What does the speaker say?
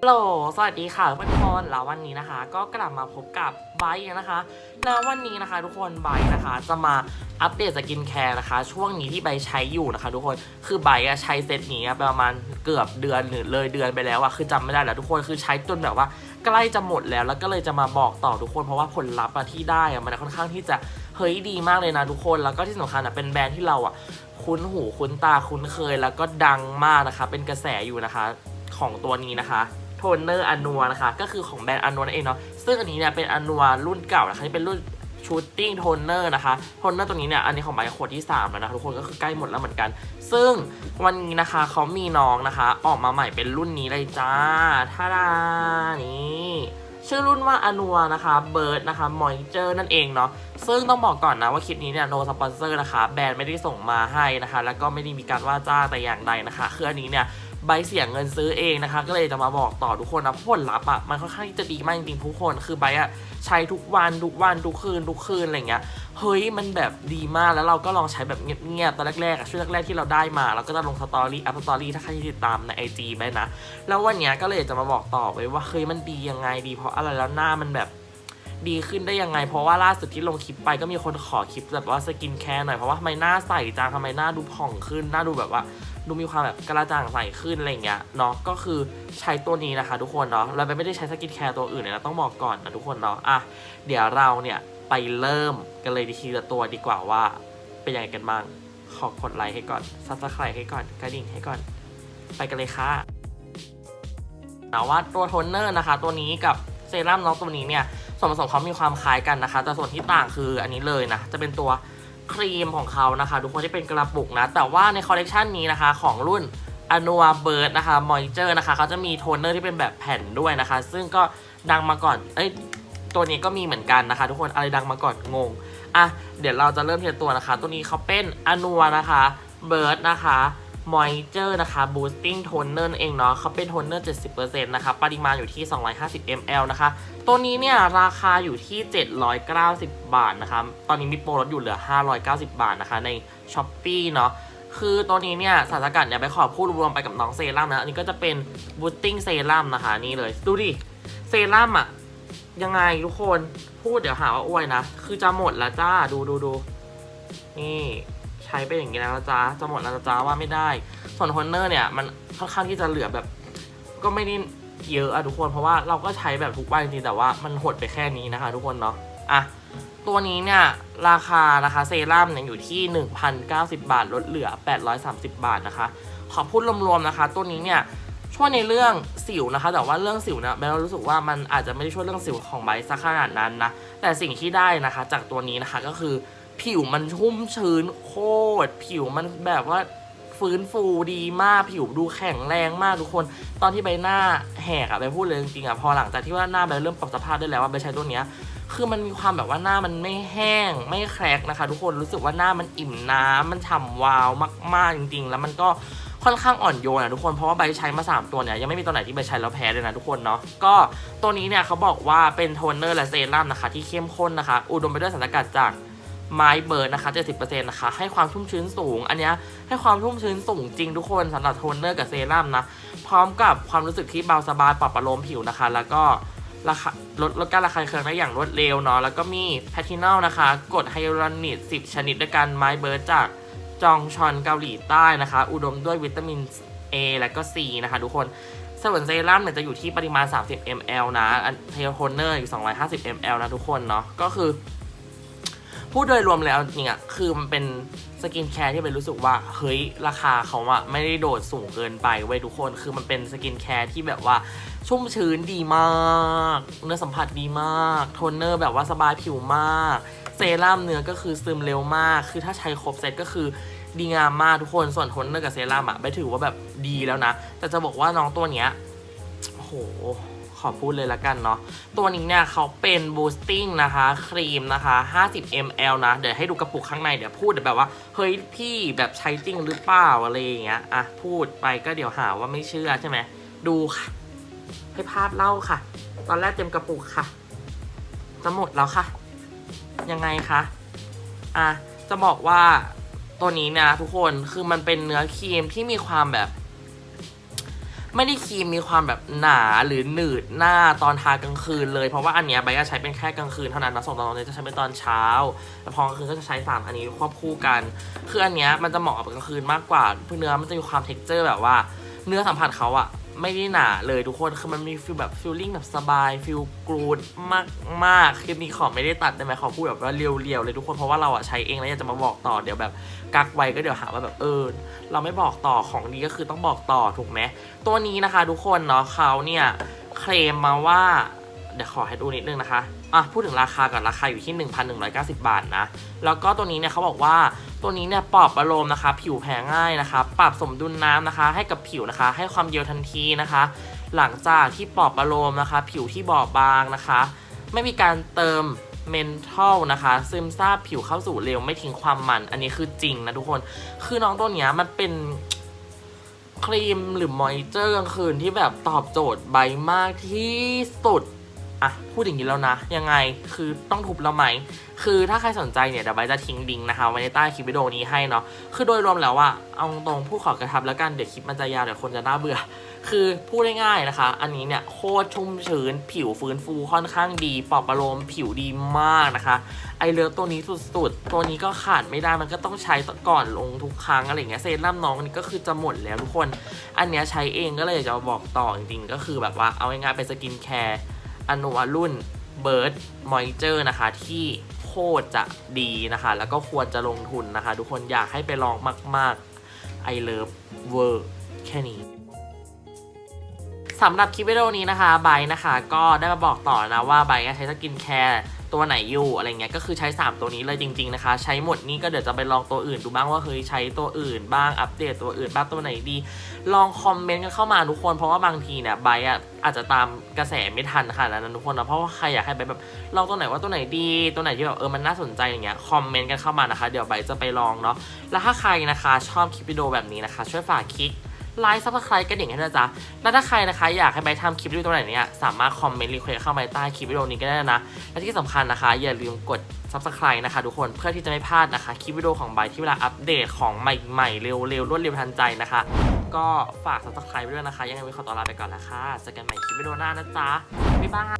ฮัลโหล สวัสดีค่ะทุกคนแล้ววันนี้นะคะ ก็กลับมาพบกับไบค์นะคะแล้ววันนี้นะคะ ทุกคนไบค์นะคะ จะมาอัปเดตสกินแคร์นะคะ ช่วงนี้ที่ไบใช้อยู่นะคะ ทุกคน คือไบอะใช้เซตนี้ประมาณเกือบเดือนหรือเลยเดือนไปแล้วอะคือจำไม่ได้แล้วทุกคน คือใช้จนแบบว่าใกล้จะหมดแล้ว แล้วก็เลยจะมาบอกต่อทุกคน เพราะว่าผลลัพธ์ที่ได้อะมันค่อนข้างที่จะเฮ้ยดีมากเลยนะทุกคน แล้วก็ที่สำคัญอะเป็นแบรนด์ที่เราอะคุ้นหูคุ้นตาคุ้นเคย แล้วก็ดังมากนะคะ เป็นกระแสอยู่นะคะของตัวนี้นะคะ โทนเนอร์อนัวนะคะ ก็คือของแบรนด์อนัวนั่นเองเนาะซึ่งอันนี้เนี่ยเป็นอนัวรุ่นเก่านะคะที่เป็นรุ่นชูตติ้งโทนเนอร์นะคะ โทนเนอร์ตัวนี้เนี่ย อันนี้ของใบขวดที่ 3 แล้วนะทุกคนก็คือใกล้หมดแล้วเหมือนกัน ซึ่งวันนี้นะคะเขามีน้องนะคะ ออกมาใหม่เป็นรุ่นนี้เลยจ้าท่าดานี่ชื่อรุ่นว่าอนัวนะคะเบิร์ดนะคะมอยเจอร์นั่นเองเนาะซึ่งต้องบอกก่อนนะว่าคลิปนี้เนี่ยโนสปอนเซอร์นะคะ แบรนด์ไม่ได้ส่งมาให้นะคะ แล้วก็ไม่ได้มีการว่าจ้างแต่อย่างใดนะคะคืออันนี้เนี่ย ใบเสียเงินซื้อเองนะคะ ก็เลยจะมาบอกต่อทุกคนนะพราะผลลัพธ์อะมันค่อนข้างที่จะดีมากจริงๆทุกคน คือใบอะใช้ทุกวันทุกวันทุกคืนทุกคืนอะไรเงี้ยเฮ้ยมันแบบดีมากแล้วเราก็ลองใช้แบบเงียบๆตอนแรกๆอะช่วงแรกๆที่เราได้มาเราก็จะลงสตอรี่อัพสตอรี่ถ้าใครที่ติดตามในไอจีไปนะแล้ววันเนี้ยก็เลยจะมาบอกต่อไปว่าเฮ้ยมันดียังไงดีเพราะอะไรแล้วหน้ามันแบบดีขึ้นได้ยังไง เพราะว่าล่าสุดที่ลงคลิปไปก็มีคนขอคลิปแบบว่าสกินแคร์หน่อยเพราะว่าทำไมหน้าใสจังทำไมหน้าดูผ่องขึ้นหน้าดูแบบว่า ดูมีความแบบกระจ่างใสขึ้นอะไรอย่างเงี้ยเนาะก็คือใช้ตัวนี้นะคะ ทุกคนเนาะเราไม่ได้ใช้สกินแคร์ตัวอื่นเลยนะต้องบอกก่อนนะทุกคนเนาะอะเดี๋ยวเราเนี่ยไปเริ่มกันเลยทีละตัวดีกว่าว่า เป็นยังไงกันบ้างขอกดไลค์ให้ก่อนซับสไครต์ให้ก่อนกระดิ่งให้ก่อน ไปกันเลยค่ะแต่ว่าตัวโทนเนอร์นะคะ ตัวนี้กับเซรั่มน้องตัวนี้เนี่ยส่วนผสมเขามีความคล้ายกันนะคะ แต่ส่วนที่ต่างคืออันนี้เลยนะ จะเป็นตัว ครีมของเขานะคะ ทุกคนที่เป็นกระปุกนะ แต่ว่าในคอลเลกชันนี้นะคะของรุ่นอนัวเบิร์ดนะคะมอยเจอร์นะคะเขาจะมีโทนเนอร์ที่เป็นแบบแผ่นด้วยนะคะ ซึ่งก็ดังมาก่อนเอ้ยตัวนี้ก็มีเหมือนกันนะคะ ทุกคนอะไรดังมาก่อนงงอะเดี๋ยวเราจะเริ่มเทียตัวนะคะ ตัวนี้เขาเป็นอนัวนะคะเบิร์ดนะคะ Moisture นะคะ Boosting Toner นั่นเองเนาะเขาเป็นโทนเนอร์ 70%นะคะปริมาณอยู่ที่ 250 ml นะคะ ตัวนี้เนี่ยราคาอยู่ที่ 790 บาทนะคะตอนนี้มีโปรลดอยู่เหลือ 590 บาทนะคะ ใน s h อ p e e เนาะคือตัวนี้เนี่ยสารสกัดเนี่ยไปขอพูดรวมไปกับน้องเซรั่มนะอันนี้ก็จะเป็น Boosting Serum นะคะนี่เลย ดูดิเซรั่มอะยังไงทุกคนพูดเดี๋ยวหาว่าอวยนะ คือจะหมดแล้วจ้าดูดูดูนี่ ใช้ไปอย่างนี้แล้วนะจ้าจะหมดแล้วนะจ้าว่าไม่ได้ ส่วนโทนเนอร์เนี่ยมันค่อนข้างที่จะเหลือแบบ ก็ไม่ได้เยอะอะทุกคนเพราะว่าเราก็ใช้แบบทุกวันจริงๆแต่ว่ามันหดไปแค่นี้นะคะ ทุกคนเนาะอะตัวนี้เนี่ยราคานะคะเซรั่มเนี่ยอยู่ที่ 1,090 บาท ลดเหลือ 830 บาทนะคะ ขอพูดรวมๆนะคะ ตัวนี้เนี่ยช่วยในเรื่องสิวนะคะ แต่ว่าเรื่องสิวเนี่ยเบลรู้สึกว่ามันอาจจะไม่ได้ช่วยเรื่องสิวของไบสักขนาดนั้นนะแต่สิ่งที่ได้นะคะ จากตัวนี้นะคะก็คือ ผิวมันชุ่มชื้นโคตร ผิวมันแบบว่าฟื้นฟูดีมากผิวดูแข็งแรงมากทุกคน ตอนที่ใบหน้าแหกอะไปพูดเลยจริงๆอะพอหลังจากที่ว่าหน้าใบเริ่มปรับสภาพได้แล้วว่าใบใช้ตัวเนี้ยคือมันมีความแบบว่าหน้ามันไม่แห้งไม่แครกนะคะ ทุกคนรู้สึกว่าหน้ามันอิ่มน้ำมันฉ่ำวาวมาก ๆจริง ๆ แล้วมันก็ค่อนข้างอ่อนโยนอะทุกคนเพราะว่าใบใช้มา 3 ตัวเนี่ยยังไม่มีตัวไหนที่ใบใช้แล้วแพ้เลยนะทุกคนเนาะก็ตัวนี้เนี่ยเขาบอกว่าเป็นโทนเนอร์และเซรั่มนะคะที่เข้มข้นนะคะ อุดมไปด้วยสารสกัดจาก ไม้เบิร์ดนะคะ70%นะคะให้ความชุ่มชื้นสูง อันนี้ให้ความชุ่มชื้นสูงจริงทุกคนสำหรับโทนเนอร์กับเซรั่มนะ พร้อมกับความรู้สึกที่เบาสบายปรับประโลมผิวนะคะ แล้วก็ราคาลดลดการระคายเคืองได้อย่างรวดเร็วเนาะแล้วก็มีแพทินอลนะคะกรดไฮยาลูรอนิก10 ชนิดด้วยกันไม้เบิร์ดจากจองชอนเกาหลีใต้นะคะ อุดมด้วยวิตามิน A และก็ C นะคะทุกคนส่วนเซรั่มเนี่ยจะอยู่ที่ปริมาณ 30 ml นะอันเทลโทนเนอร์อยู่ 250 ml นะทุกคนเนาะก็คือ พูดโดยรวมแล้วเนี่ยคือมันเป็นสกินแคร์ที่เป็นรู้สึกว่า เฮ้ย ราคาเขาอะไม่ได้โดดสูงเกินไปเว้ยทุกคนคือมันเป็นสกินแคร์ที่แบบว่าชุ่มชื้นดีมาก เนื้อสัมผัสดีมาก โทนเนอร์แบบว่าสบายผิวมาก เซรั่มเนื้อก็คือซึมเร็วมาก คือถ้าใช้ครบเซตก็คือดีงามมากทุกคนส่วนโทนเนอร์กับเซรั่มอะไม่ถือว่าแบบดีแล้วนะ แต่จะบอกว่าน้องตัวเนี้ยโห ขอพูดเลยละกันเนาะตัวนี้เนี่ยเขาเป็นบูสติ้งนะคะครีมนะคะ 50 ml นะ เดี๋ยวให้ดูกระปุกข้างในเดี๋ยวพูดแบบว่า เฮ้ยพี่แบบใช้จริงหรือเปล่าอะไรอย่างเงี้ยอะพูดไปก็เดี๋ยวหาว่าไม่เชื่อใช่ไหมดูค่ะ ให้ภาพเล่าค่ะ ตอนแรกเต็มกระปุกค่ะจะหมดแล้วค่ะ ยังไงคะอะจะบอกว่าตัวนี้นะทุกคนคือมันเป็นเนื้อครีมที่มีความแบบ ไม่ได้ครีมมีความแบบหนาหรือหนืดหน้าตอนทากลางคืนเลย เพราะว่าอันเนี้ยใบก็ใช้เป็นแค่กลางคืนเท่านั้นนะส่งตอนนอนจะใช้เป็นตอนเช้าแล้วพอกลางคืนก็จะใช้สามอันนี้ควบคู่กัน คืออันเนี้ยมันจะเหมาะกับกลางคืนมากกว่าเพื่อเนื้อมันจะมีความเท็กเจอร์แบบว่า เนื้อสัมผัสเขาอะ ไม่ได้หนาเลยทุกคนคือมันมีฟีลแบบฟีลลิ่งแบบสบายฟีลกรูดมากมากคลิปนี้ขอไม่ได้ตัดได้ไหมขอพูดแบบว่าเรียวๆเลยทุกคนเพราะว่าเราอะใช้เองแล้วอยากจะมาบอกต่อเดี๋ยวแบบกักไว้ก็เดี๋ยวหาว่าแบบเออเราไม่บอกต่อของดีก็คือต้องบอกต่อถูกไหมตัวนี้นะคะ ทุกคนเนาะเขาเนี่ยเคลมมาว่าเดี๋ยวขอให้ดูนิดนึงนะคะอะพูดถึงราคาก่อนราคาอยู่ที่ 1,190 บาทนะ แล้วก็ตัวนี้เนี่ยเขาบอกว่า ตัวนี้เนี่ยปลอบประโลมนะคะ ผิวแพ้ง่ายนะคะ ปรับสมดุลน้ำนะคะ ให้กับผิวนะคะ ให้ความเย็นทันทีนะคะ หลังจากที่ปลอบประโลมนะคะ ผิวที่บอบบางนะคะ ไม่มีการเติมเมนทัลนะคะ ซึมซาบผิวเข้าสู่เร็วไม่ทิ้งความมัน อันนี้คือจริงนะทุกคน คือน้องตัวเนี้ยมันเป็นครีมหรือมอยเจอร์กลางคืนที่แบบตอบโจทย์ใบมากที่สุด อะพูดอย่างนี้แล้วนะ ยังไงคือต้องทุบแล้วไหม คือถ้าใครสนใจเนี่ยเดี๋ยวใบจะทิ้งลิงก์นะคะไว้ในใต้คลิปวิดีโอนี้ให้เนาะคือโดยรวมแล้วว่าเอาตรงผู้ขอกระทับแล้วกันเดี๋ยวคลิปมันจะยาวเดี๋ยวคนจะน่าเบื่อ คือพูดง่ายๆนะคะ อันนี้เนี่ยโคตรชุ่มชื้น ผิวฟื้นฟูค่อนข้างดีปลอบประโลมผิวดีมากนะคะ ไอเลิฟตัวนี้สุดๆ ตัวนี้ก็ขาดไม่ได้มันก็ต้องใช้ก่อนลงทุกครั้งอะไรเงี้ยเซรั่มน้องนี่ก็คือจะหมดแล้วทุกคน อันเนี้ยใช้เองก็เลยอยากจะบอกต่อจริงๆก็คือแบบว่าเอาง่ายๆเป็นสกินแคร์ อนุวรุ่นเบิร์ดมอยเจอร์นะคะที่โคตรจะดีนะคะ แล้วก็ควรจะลงทุนนะคะ ทุกคนอยากให้ไปลองมากๆ I love เวอร์แค่นี้สำหรับคลิปวิดีโอนี้นะคะไบร์นะคะ ก็ได้มาบอกต่อนะว่าไบร์ทใช้สกินแคร์ ตัวไหนอยู่อะไรเงี้ยก็คือใช้ 3 ตัวนี้เลยจริง ๆนะคะ ใช้หมดนี้ก็เดี๋ยวจะไปลองตัวอื่นดูบ้างว่าเฮ้ยใช้ตัวอื่น บ้างอัปเดตตัวอื่นบ้างตัวไหนดี ลองคอมเมนต์กันเข้ามาทุกคนเพราะว่าบางทีเนี่ยไบร์ทอะอาจจะตามกระแสไม่ทันค่ะนั้นทุกคนนะเพราะว่าใครอยากให้ไบแบบลองตัวไหนว่าตัวไหนดี ตัวไหนที่แบบเออมันน่าสนใจอย่างเงี้ยคอมเมนต์กันเข้ามานะคะ เดี๋ยวไบจะไปลองเนาะแล้วถ้าใครนะคะชอบคลิปวิดีโอแบบนี้นะคะ ช่วยฝากคลิก ไลค์ซับสไครต์กันอย่างนี้นะจ๊ะ แล้วถ้าใครนะคะอยากให้ไปทำคลิปวิดีโอตัวไหนเนี่ยสามารถคอมเมนต์รีเควสเข้ามาใต้คลิปวิดีโอนี้ก็ได้นะ และที่สำคัญนะคะอย่าลืมกด subscribe นะคะทุกคนเพื่อที่จะไม่พลาดนะคะคลิปวิดีโอของใบที่เวลาอัปเดตของใหม่ๆ เร็วๆรวดเร็วทันใจนะคะ ก็ฝาก subscribe ไว้ด้วยนะคะ ยังไงวิขอตัวลาไปก่อนแล้วค่ะเจอกันใหม่คลิปวิดีโอหน้านะจ๊ะบ๊ายบาย